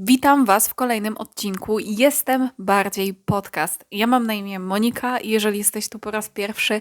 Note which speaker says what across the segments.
Speaker 1: Witam Was w kolejnym odcinku Jestem Bardziej Podcast. Ja mam na imię Monika i jeżeli jesteś tu po raz pierwszy,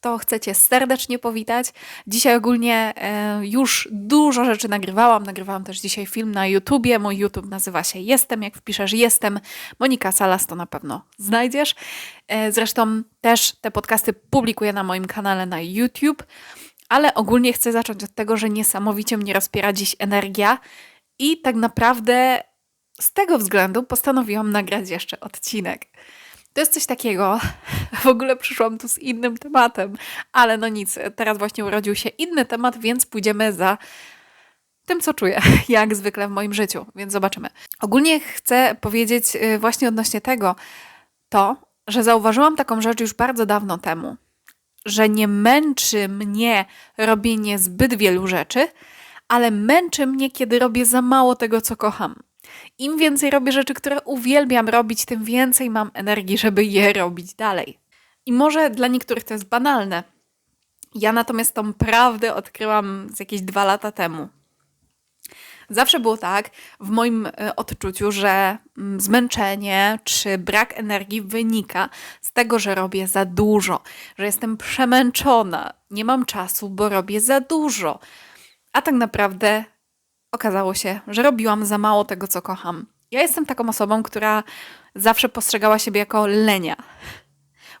Speaker 1: to chcę Cię serdecznie powitać. Dzisiaj ogólnie e, już dużo rzeczy nagrywałam. Nagrywałam też dzisiaj film na YouTubie. Mój YouTube nazywa się Jestem. Jak wpiszesz Jestem Monika Salas, to na pewno znajdziesz. E, zresztą też te podcasty publikuję na moim kanale na YouTube. Ale ogólnie chcę zacząć od tego, że niesamowicie mnie rozpiera dziś energia. I tak naprawdę z tego względu postanowiłam nagrać jeszcze odcinek. To jest coś takiego, w ogóle przyszłam tu z innym tematem, ale no nic, teraz właśnie urodził się inny temat, więc pójdziemy za tym, co czuję, jak zwykle w moim życiu, więc zobaczymy. Ogólnie chcę powiedzieć y, właśnie odnośnie tego, to, że zauważyłam taką rzecz już bardzo dawno temu, że nie męczy mnie robienie zbyt wielu rzeczy, ale męczy mnie, kiedy robię za mało tego, co kocham. Im więcej robię rzeczy, które uwielbiam robić, tym więcej mam energii, żeby je robić dalej. I może dla niektórych to jest banalne. Ja natomiast tą prawdę odkryłam z jakieś dwa lata temu. Zawsze było tak w moim e, odczuciu, że mm, zmęczenie czy brak energii wynika z tego, że robię za dużo, że jestem przemęczona, nie mam czasu, bo robię za dużo. A tak naprawdę okazało się, że robiłam za mało tego, co kocham. Ja jestem taką osobą, która zawsze postrzegała siebie jako lenia.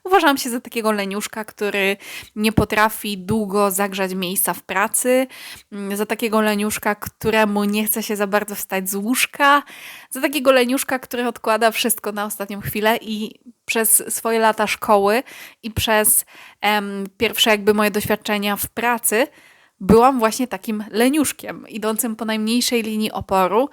Speaker 1: Uważam się za takiego leniuszka, który nie potrafi długo zagrzać miejsca w pracy, mm, za takiego leniuszka, któremu nie chce się za bardzo wstać z łóżka, za takiego leniuszka, który odkłada wszystko na ostatnią chwilę i przez swoje lata szkoły i przez em, pierwsze jakby moje doświadczenia w pracy byłam właśnie takim leniuszkiem, idącym po najmniejszej linii oporu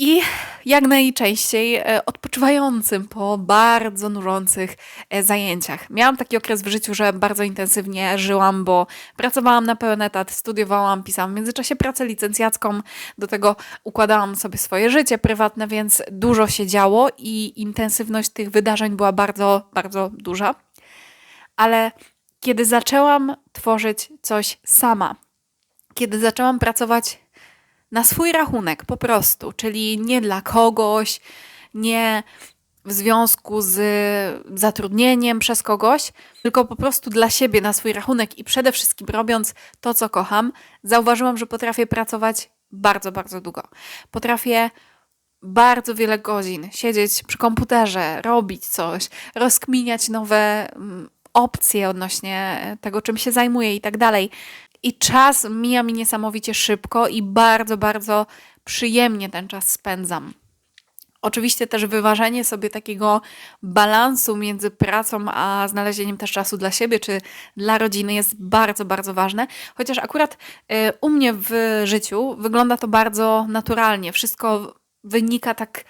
Speaker 1: i jak najczęściej e, odpoczywającym po bardzo nużących e, zajęciach. Miałam taki okres w życiu, że bardzo intensywnie żyłam, bo pracowałam na pełen etat, studiowałam, pisałam w międzyczasie pracę licencjacką, do tego układałam sobie swoje życie prywatne, więc dużo się działo i intensywność tych wydarzeń była bardzo, bardzo duża. Ale kiedy zaczęłam tworzyć coś sama, kiedy zaczęłam pracować na swój rachunek po prostu, czyli nie dla kogoś, nie w związku z zatrudnieniem przez kogoś, tylko po prostu dla siebie na swój rachunek i przede wszystkim robiąc to, co kocham, zauważyłam, że potrafię pracować bardzo, bardzo długo. Potrafię bardzo wiele godzin siedzieć przy komputerze, robić coś, rozkminiać nowe mm, opcje odnośnie tego, czym się zajmuję i tak dalej. I czas mija mi niesamowicie szybko i bardzo, bardzo przyjemnie ten czas spędzam. Oczywiście też wyważenie sobie takiego balansu między pracą a znalezieniem też czasu dla siebie czy dla rodziny jest bardzo, bardzo ważne. Chociaż akurat y, u mnie w życiu wygląda to bardzo naturalnie. Wszystko wynika tak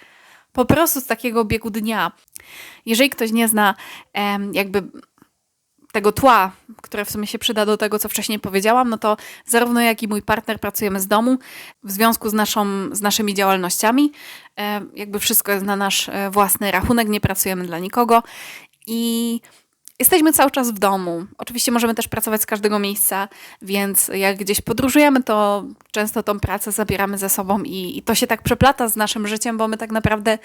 Speaker 1: po prostu z takiego biegu dnia. Jeżeli ktoś nie zna jakby tego tła, które w sumie się przyda do tego, co wcześniej powiedziałam, no to zarówno jak i mój partner pracujemy z domu w związku z, naszą, z naszymi działalnościami. E, jakby wszystko jest na nasz e, własny rachunek, nie pracujemy dla nikogo i jesteśmy cały czas w domu. Oczywiście możemy też pracować z każdego miejsca, więc jak gdzieś podróżujemy, to często tą pracę zabieramy ze sobą i, i to się tak przeplata z naszym życiem, bo my tak naprawdę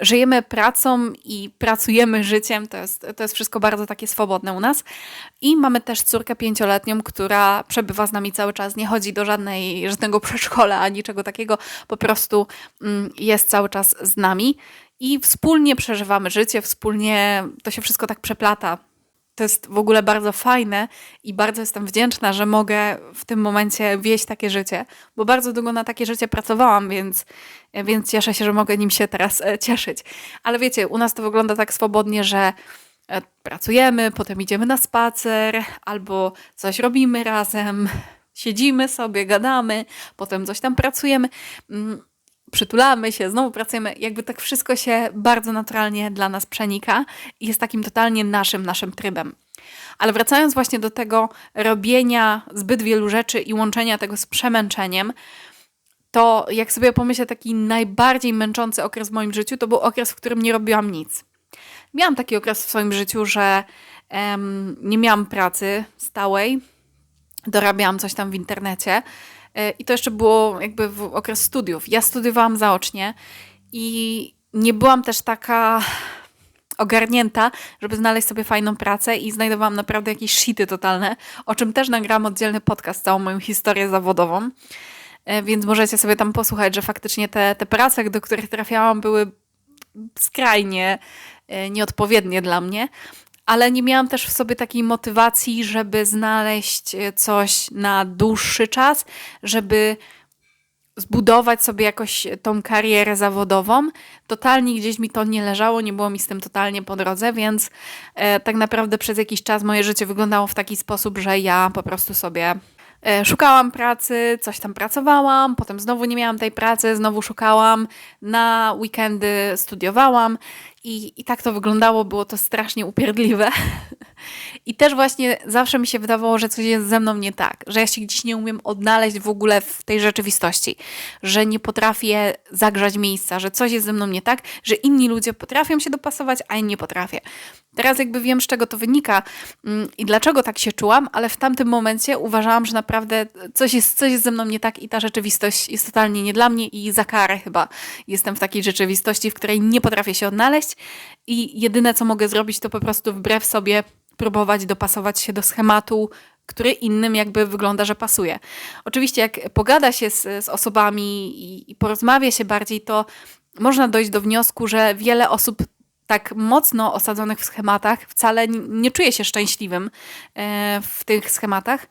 Speaker 1: żyjemy pracą i pracujemy życiem. To jest, to jest wszystko bardzo takie swobodne u nas. I mamy też córkę pięcioletnią, która przebywa z nami cały czas, nie chodzi do żadnej, żadnego przedszkola ani niczego takiego, po prostu mm, jest cały czas z nami. I wspólnie przeżywamy życie, wspólnie to się wszystko tak przeplata to jest w ogóle bardzo fajne i bardzo jestem wdzięczna, że mogę w tym momencie wieść takie życie, bo bardzo długo na takie życie pracowałam, więc, więc cieszę się, że mogę nim się teraz e, cieszyć. Ale wiecie, u nas to wygląda tak swobodnie, że e, pracujemy, potem idziemy na spacer albo coś robimy razem, siedzimy sobie, gadamy, potem coś tam pracujemy. Przytulamy się, znowu pracujemy, jakby tak wszystko się bardzo naturalnie dla nas przenika i jest takim totalnie naszym, naszym trybem. Ale wracając właśnie do tego robienia zbyt wielu rzeczy i łączenia tego z przemęczeniem, to jak sobie pomyślę, taki najbardziej męczący okres w moim życiu to był okres, w którym nie robiłam nic. Miałam taki okres w swoim życiu, że um, nie miałam pracy stałej, dorabiałam coś tam w internecie I to jeszcze było jakby w okres studiów. Ja studiowałam zaocznie i nie byłam też taka ogarnięta, żeby znaleźć sobie fajną pracę i znajdowałam naprawdę jakieś shity totalne, o czym też nagrałam oddzielny podcast, całą moją historię zawodową. E, więc możecie sobie tam posłuchać, że faktycznie te, te prace, do których trafiałam, były skrajnie e, nieodpowiednie dla mnie, ale nie miałam też w sobie takiej motywacji, żeby znaleźć e, coś na dłuższy czas, żeby zbudować sobie jakoś tą karierę zawodową. Totalnie gdzieś mi to nie leżało, nie było mi z tym totalnie po drodze, więc e, tak naprawdę przez jakiś czas moje życie wyglądało w taki sposób, że ja po prostu sobie E, szukałam pracy, coś tam pracowałam, potem znowu nie miałam tej pracy, znowu szukałam, na weekendy studiowałam i, i tak to wyglądało, było to strasznie upierdliwe. I też właśnie zawsze mi się wydawało, że coś jest ze mną nie tak, że ja się gdzieś nie umiem odnaleźć w ogóle w tej rzeczywistości, że nie potrafię zagrzać miejsca, że coś jest ze mną nie tak, że inni ludzie potrafią się dopasować, a ja nie potrafię. Teraz jakby wiem, z czego to wynika mm, i dlaczego tak się czułam, ale w tamtym momencie uważałam, że naprawdę coś jest, coś jest ze mną nie tak i ta rzeczywistość jest totalnie nie dla mnie i za karę chyba jestem w takiej rzeczywistości, w której nie potrafię się odnaleźć i jedyne, co mogę zrobić, to po prostu wbrew sobie próbować dopasować się do schematu, który innym jakby wygląda, że pasuje. Oczywiście, jak pogada się z, z osobami i, i porozmawia się bardziej, to można dojść do wniosku, że wiele osób tak mocno osadzonych w schematach wcale nie czuje się szczęśliwym e, w tych schematach.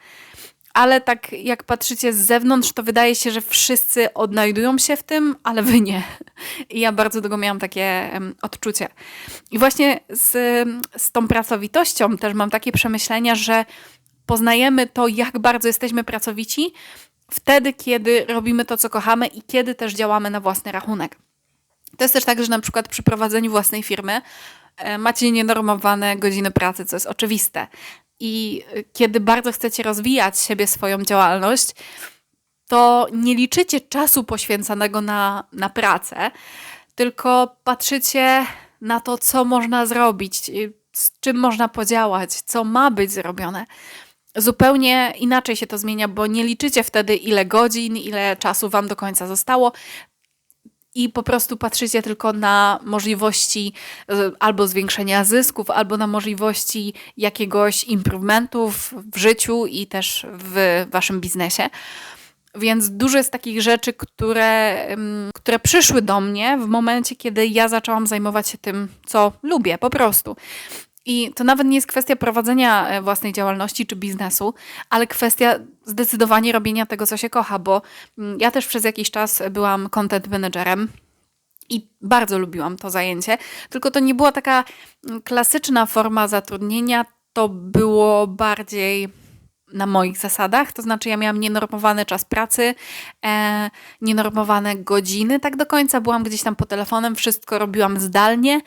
Speaker 1: Ale tak jak patrzycie z zewnątrz, to wydaje się, że wszyscy odnajdują się w tym, ale wy nie. I ja bardzo długo miałam takie odczucie. I właśnie z, z tą pracowitością też mam takie przemyślenia, że poznajemy to, jak bardzo jesteśmy pracowici, wtedy, kiedy robimy to, co kochamy i kiedy też działamy na własny rachunek. To jest też tak, że na przykład przy prowadzeniu własnej firmy e, macie nienormowane godziny pracy, co jest oczywiste. I e, kiedy bardzo chcecie rozwijać siebie, swoją działalność, to nie liczycie czasu poświęcanego na, na pracę, tylko patrzycie na to, co można zrobić, z czym można podziałać, co ma być zrobione. Zupełnie inaczej się to zmienia, bo nie liczycie wtedy, ile godzin, ile czasu Wam do końca zostało, i po prostu patrzycie tylko na możliwości e, albo zwiększenia zysków, albo na możliwości jakiegoś improvementów w życiu i też w waszym biznesie. Więc dużo jest takich rzeczy, które, które przyszły do mnie w momencie, kiedy ja zaczęłam zajmować się tym, co lubię, po prostu. I to nawet nie jest kwestia prowadzenia e, własnej działalności czy biznesu, ale kwestia zdecydowanie robienia tego, co się kocha, bo mm, ja też przez jakiś czas byłam content managerem. I bardzo lubiłam to zajęcie, tylko to nie była taka mm, klasyczna forma zatrudnienia, to było bardziej na moich zasadach, to znaczy ja miałam nienormowany czas pracy, e, nienormowane godziny, tak do końca byłam gdzieś tam po telefonem, wszystko robiłam zdalnie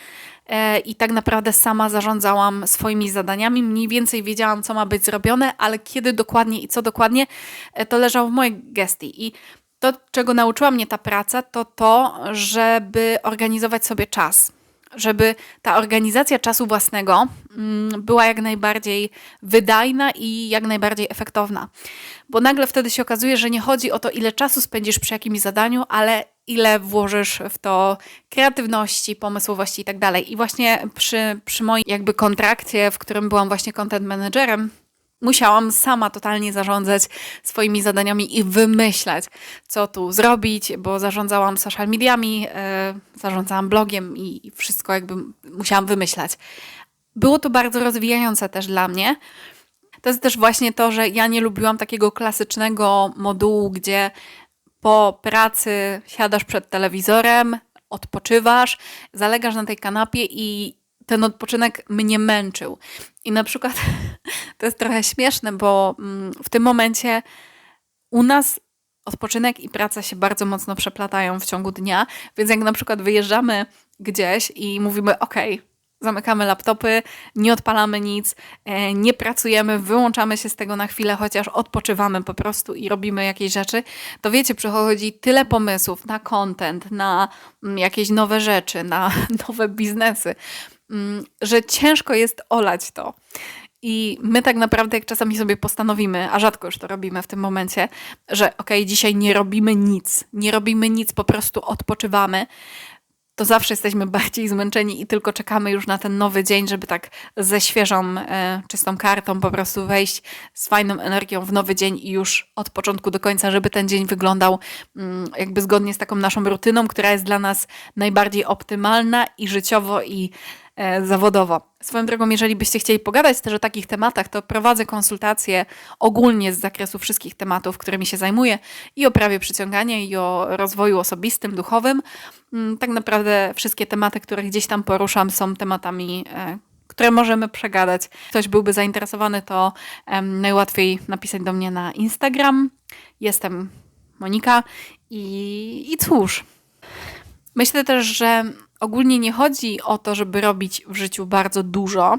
Speaker 1: i tak naprawdę sama zarządzałam swoimi zadaniami, mniej więcej wiedziałam, co ma być zrobione, ale kiedy dokładnie i co dokładnie, e, to leżało w mojej gestii. I to, czego nauczyła mnie ta praca, to to, żeby organizować sobie czas. Żeby ta organizacja czasu własnego mm, była jak najbardziej wydajna i jak najbardziej efektowna. Bo nagle wtedy się okazuje, że nie chodzi o to, ile czasu spędzisz przy jakimś zadaniu, ale ile włożysz w to kreatywności, pomysłowości i tak dalej. I właśnie przy, przy moim jakby kontrakcie, w którym byłam właśnie content managerem, Musiałam sama totalnie zarządzać swoimi zadaniami i wymyślać, co tu zrobić, bo zarządzałam social mediami, yy, zarządzałam blogiem i wszystko jakby musiałam wymyślać. Było to bardzo rozwijające też dla mnie. To jest też właśnie to, że ja nie lubiłam takiego klasycznego modułu, gdzie po pracy siadasz przed telewizorem, odpoczywasz, zalegasz na tej kanapie i ten odpoczynek mnie męczył. I na przykład to jest trochę śmieszne, bo mm, w tym momencie u nas odpoczynek i praca się bardzo mocno przeplatają w ciągu dnia, więc jak na przykład wyjeżdżamy gdzieś i mówimy, OK, zamykamy laptopy, nie odpalamy nic, e, nie pracujemy, wyłączamy się z tego na chwilę, chociaż odpoczywamy po prostu i robimy jakieś rzeczy, to wiecie, przychodzi tyle pomysłów na content, na mm, jakieś nowe rzeczy, na nowe biznesy, Mm, że ciężko jest olać to. I my tak naprawdę, jak czasami sobie postanowimy, a rzadko już to robimy w tym momencie, że ok, dzisiaj nie robimy nic, nie robimy nic, po prostu odpoczywamy, to zawsze jesteśmy bardziej zmęczeni i tylko czekamy już na ten nowy dzień, żeby tak ze świeżą, e, czystą kartą po prostu wejść z fajną energią w nowy dzień i już od początku do końca, żeby ten dzień wyglądał mm, jakby zgodnie z taką naszą rutyną, która jest dla nas najbardziej optymalna i życiowo i zawodowo. Swoją drogą, jeżeli byście chcieli pogadać też o takich tematach, to prowadzę konsultacje ogólnie z zakresu wszystkich tematów, którymi się zajmuję i o prawie przyciągania, i o rozwoju osobistym, duchowym. Mm, tak naprawdę wszystkie tematy, które gdzieś tam poruszam, są tematami, e, które możemy przegadać. Ktoś byłby zainteresowany, to najłatwiej napisać do mnie na Instagram. Jestem Monika i, i cóż. Myślę też, że ogólnie nie chodzi o to, żeby robić w życiu bardzo dużo,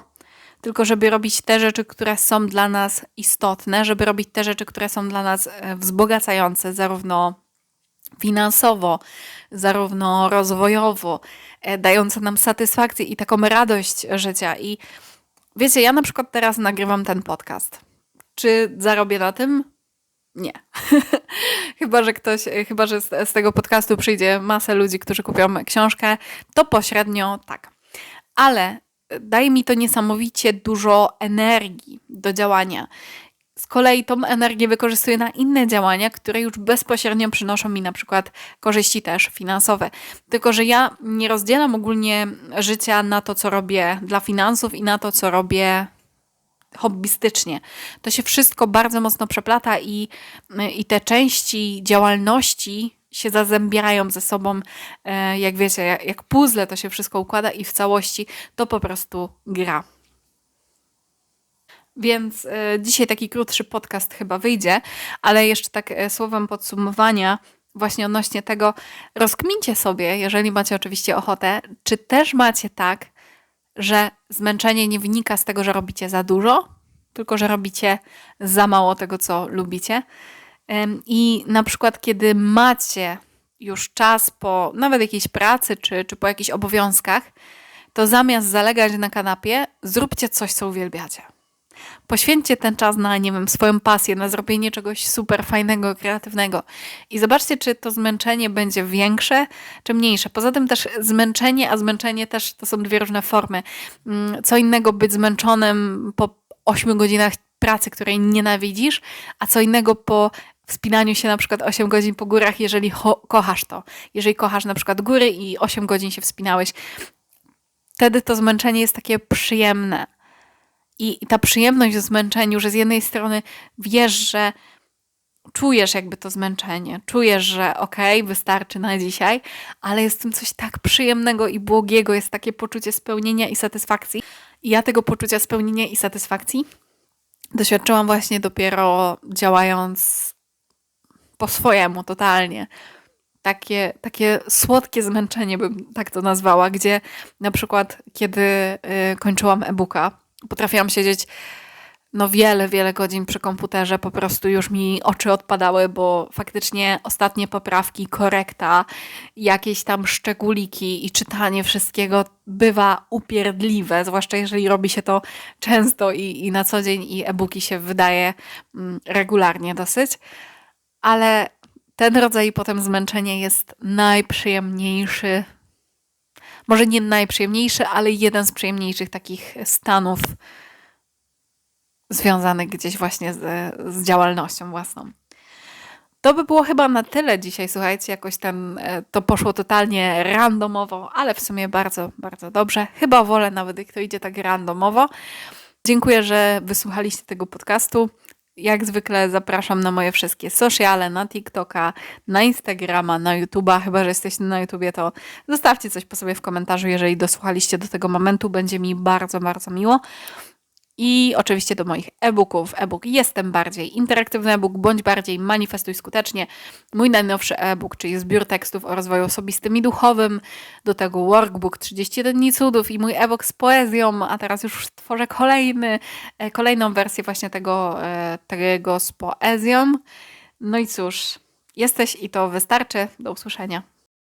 Speaker 1: tylko żeby robić te rzeczy, które są dla nas istotne, żeby robić te rzeczy, które są dla nas e, wzbogacające, zarówno finansowo, zarówno rozwojowo, e, dające nam satysfakcję i taką radość życia. I wiecie, ja na przykład teraz nagrywam ten podcast. Czy zarobię na tym? Nie. chyba, że ktoś, chyba, że z, z, tego podcastu przyjdzie masę ludzi, którzy kupią książkę, to pośrednio tak. Ale daje mi to niesamowicie dużo energii do działania. Z kolei tą energię wykorzystuję na inne działania, które już bezpośrednio przynoszą mi na przykład korzyści też finansowe. Tylko, że ja nie rozdzielam ogólnie życia na to, co robię dla finansów i na to, co robię hobbystycznie. To się wszystko bardzo mocno przeplata i, i te części działalności się zazębiają ze sobą, e, jak wiecie, jak puzzle to się wszystko układa i w całości to po prostu gra. Więc e, dzisiaj taki krótszy podcast chyba wyjdzie, ale jeszcze tak e, słowem podsumowania, właśnie odnośnie tego, rozkmincie sobie, jeżeli macie oczywiście ochotę, czy też macie tak, że zmęczenie nie wynika z tego, że robicie za dużo, tylko że robicie za mało tego, co lubicie. I na przykład, kiedy macie już czas po nawet jakiejś pracy czy, czy po jakichś obowiązkach, to zamiast zalegać na kanapie, zróbcie coś, co uwielbiacie. Poświęćcie ten czas na, nie wiem, swoją pasję, na zrobienie czegoś super fajnego, kreatywnego. I zobaczcie, czy to zmęczenie będzie większe, czy mniejsze. Poza tym też zmęczenie, a zmęczenie też to są dwie różne formy. Mm, co innego być zmęczonym po 8 godzinach pracy, której nienawidzisz, a co innego po wspinaniu się na przykład 8 godzin po górach, jeżeli kochasz to. Jeżeli kochasz na przykład góry i 8 godzin się wspinałeś, wtedy to zmęczenie jest takie przyjemne. I, ta przyjemność w zmęczeniu, że z jednej strony wiesz, że czujesz jakby to zmęczenie, czujesz, że okej, okay, wystarczy na dzisiaj, ale jest w tym coś tak przyjemnego i błogiego, jest takie poczucie spełnienia i satysfakcji. I ja tego poczucia spełnienia i satysfakcji doświadczyłam właśnie dopiero działając po swojemu, totalnie. Takie, takie słodkie zmęczenie bym tak to nazwała, gdzie na przykład kiedy y, kończyłam e-booka, potrafiłam siedzieć no wiele, wiele godzin przy komputerze, po prostu już mi oczy odpadały, bo faktycznie ostatnie poprawki, korekta, jakieś tam szczególiki i czytanie wszystkiego bywa upierdliwe, zwłaszcza jeżeli robi się to często i, i na co dzień i e-booki się wydaje mm, regularnie dosyć, ale ten rodzaj potem zmęczenia jest najprzyjemniejszy, może nie najprzyjemniejszy, ale jeden z przyjemniejszych takich stanów związanych gdzieś właśnie z, z działalnością własną. To by było chyba na tyle dzisiaj, słuchajcie, jakoś tam e, to poszło totalnie randomowo, ale w sumie bardzo, bardzo dobrze. Chyba wolę nawet, jak to idzie tak randomowo. Dziękuję, że wysłuchaliście tego podcastu. Jak zwykle zapraszam na moje wszystkie sociale, na TikToka, na Instagrama, na YouTube'a. Chyba, że jesteście na YouTubie, to zostawcie coś po sobie w komentarzu, jeżeli dosłuchaliście do tego momentu. Będzie mi bardzo, bardzo miło. I oczywiście do moich e-booków. E-book Jestem bardziej interaktywny e-book, bądź bardziej manifestuj skutecznie. Mój najnowszy e-book, czyli zbiór tekstów o rozwoju osobistym i duchowym. Do tego workbook 31 dni cudów i mój e-book z poezją, a teraz już tworzę kolejny, e, kolejną wersję właśnie tego, e, tego z poezją. No i cóż, jesteś i to wystarczy. Do usłyszenia.